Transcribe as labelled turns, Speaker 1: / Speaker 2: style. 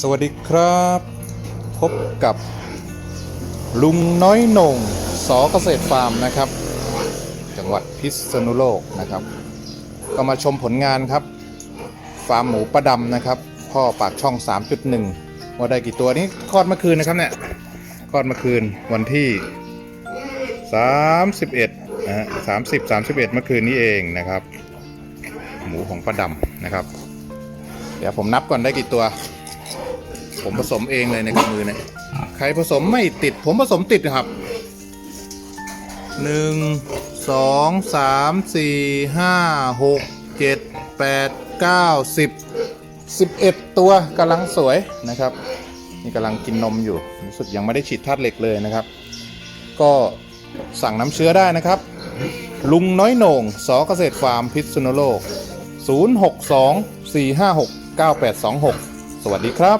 Speaker 1: สวัสดีครับ พบกับลุงน้อยนงสอเกษตรฟาร์มนะครับ จังหวัดพิษณุโลกนะครับ ก็มาชมผลงานครับ ฟาร์มหมูประดำนะครับ พ่อปากช่อง 3.1 ว่าได้กี่ตัวนี้คลอดเมื่อคืนนะครับเนี่ยคลอดเมื่อคืนวันที่ 31นะฮะ30 31 เมื่อคืนนี้เองนะครับ หมูของประดำนะครับ เดี๋ยวผมนับก่อนได้กี่ตัว ผมผสมเองเลยในกับมือเนี่ยใครผสมไม่ติด ผมผสมติดนะครับหนึ่งสองสามสี่ห้าหกเจ็ดแปดเก้าสิบสิบเอ็ดตัวกำลังสวยนะครับ นี่กำลังกินนมอยู่รู้สึกยังไม่ได้ฉีดธาตุเหล็กเลยนะครับ ก็สั่งน้ำเชื้อได้นะครับ ลุงน้อยโหน่งสอเกษตรฟาร์มพิษณุโลก 062 456 9826 สวัสดีครับ